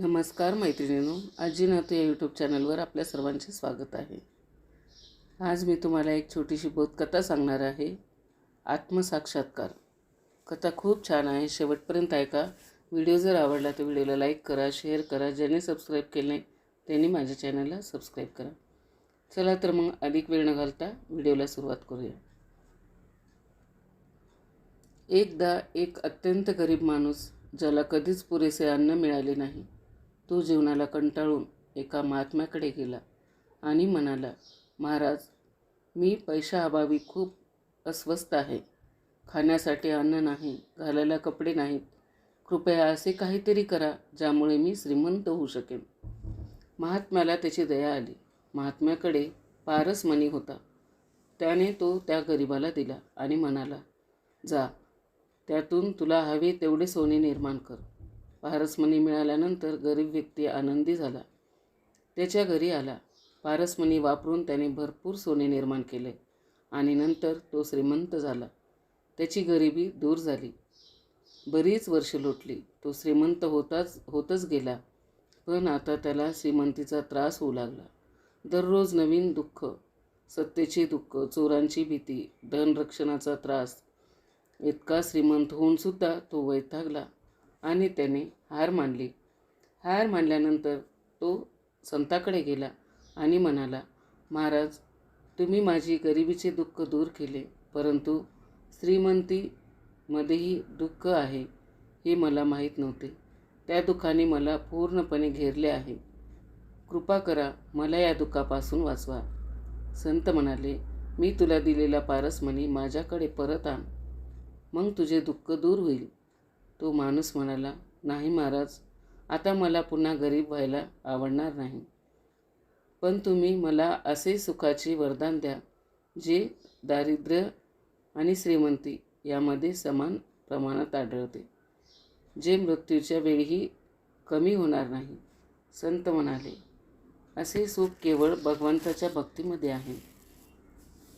नमस्कार मैत्रिणींनो आजी नातू या यूट्यूब चॅनलवर आपल्या सर्वांचे स्वागत आहे. आज मी तुम्हाला एक छोटीशी बोधकथा सांगणार आहे आत्मसाक्षात्कार. कथा खूप छान आहे शेवटपर्यंत ऐका. व्हिडिओ जर आवडला तर व्हिडिओला लाईक करा शेअर करा ज्यांनी सबस्क्राईब केले नाही त्यांनी माझ्या चॅनलला सबस्क्राईब करा. चला तर मग अधिक वेळ न घालता व्हिडिओला सुरुवात करूया. एकदा एक अत्यंत गरीब माणूस ज्याला कधीच पुरेसे अन्न मिळाले नाही तो जीवनाला कंटाळून एका महात्म्याकडे गेला आणि म्हणाला महाराज मी पैशाअभावी खूप अस्वस्थ आहे. खाण्यासाठी अन्न नाही घालायला कपडे नाहीत. कृपया असे काहीतरी करा ज्यामुळे मी श्रीमंत होऊ शकेन. महात्म्याला त्याची दया आली. महात्म्याकडे पारस मणी होता. त्याने तो त्या गरिबाला दिला आणि म्हणाला जा त्यातून तुला हवे तेवढे सोने निर्माण कर. पारसमणी मिळाल्यानंतर गरीब व्यक्ती आनंदी झाला. त्याच्या घरी आला. पारसमणी वापरून त्याने भरपूर सोने निर्माण केले आणि नंतर तो श्रीमंत झाला. त्याची गरिबी दूर झाली. बरीच वर्ष लोटली. तो श्रीमंत होताच होतच गेला. पण आता त्याला श्रीमंतीचा त्रास होऊ लागला. दररोज नवीन दुःख सत्तेचे दुःख चोरांची भीती धनरक्षणाचा त्रास इतका श्रीमंत होऊनसुद्धा तो वैतागला. आणि त्याने हार मानली. हार मानल्यानंतर तो संताकडे गेला आणि म्हणाला महाराज तुम्ही माझी गरिबीचे दुःख दूर केले परंतु श्रीमंतीमध्येही दुःख आहे हे मला माहीत नव्हते. त्या दुःखाने मला पूर्णपणे घेरले आहे. कृपा करा मला या दुःखापासून वाचवा. संत म्हणाले मी तुला दिलेला पारसमणी माझ्याकडे परत आण. मग तुझे दुःख दूर होईल. तो माणूस म्हणाला नाही महाराज आता मला पुन्हा गरीब व्हायला आवडणार नाही. पण तुम्ही मला असे सुखाचे वरदान द्या जे दारिद्र्य आणि श्रीमंती यामध्ये समान प्रमाणात आढळते. जे मृत्यूच्या वेळीही कमी होणार नाही संत म्हणाले. असे सुख केवळ भगवंताच्या भक्तीमध्ये आहे.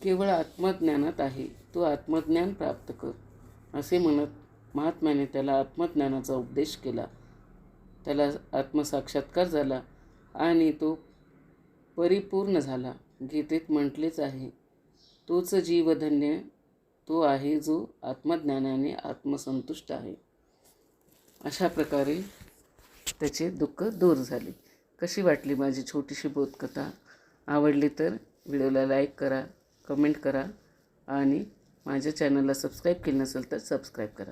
केवळ आत्मज्ञानात आहे. तू आत्मज्ञान प्राप्त कर असे म्हणत महात्म्याने त्याला आत्मज्ञानाचा उपदेश केला. त्याला आत्मसाक्षात्कार झाला आणि तो परिपूर्ण झाला. गीतेत म्हटलेच आहे तोच जीवधन्य तो आहे जो आत्मज्ञानाने आत्मसंतुष्ट आहे. अशा प्रकारे त्याचे दुःख दूर झाले. कशी वाटली माझी छोटीशी बोधकथा? आवडली तर व्हिडिओला लाईक करा कमेंट करा आणि माझ्या चॅनलला सबस्क्राईब केलं नसेल तर सबस्क्राईब करा.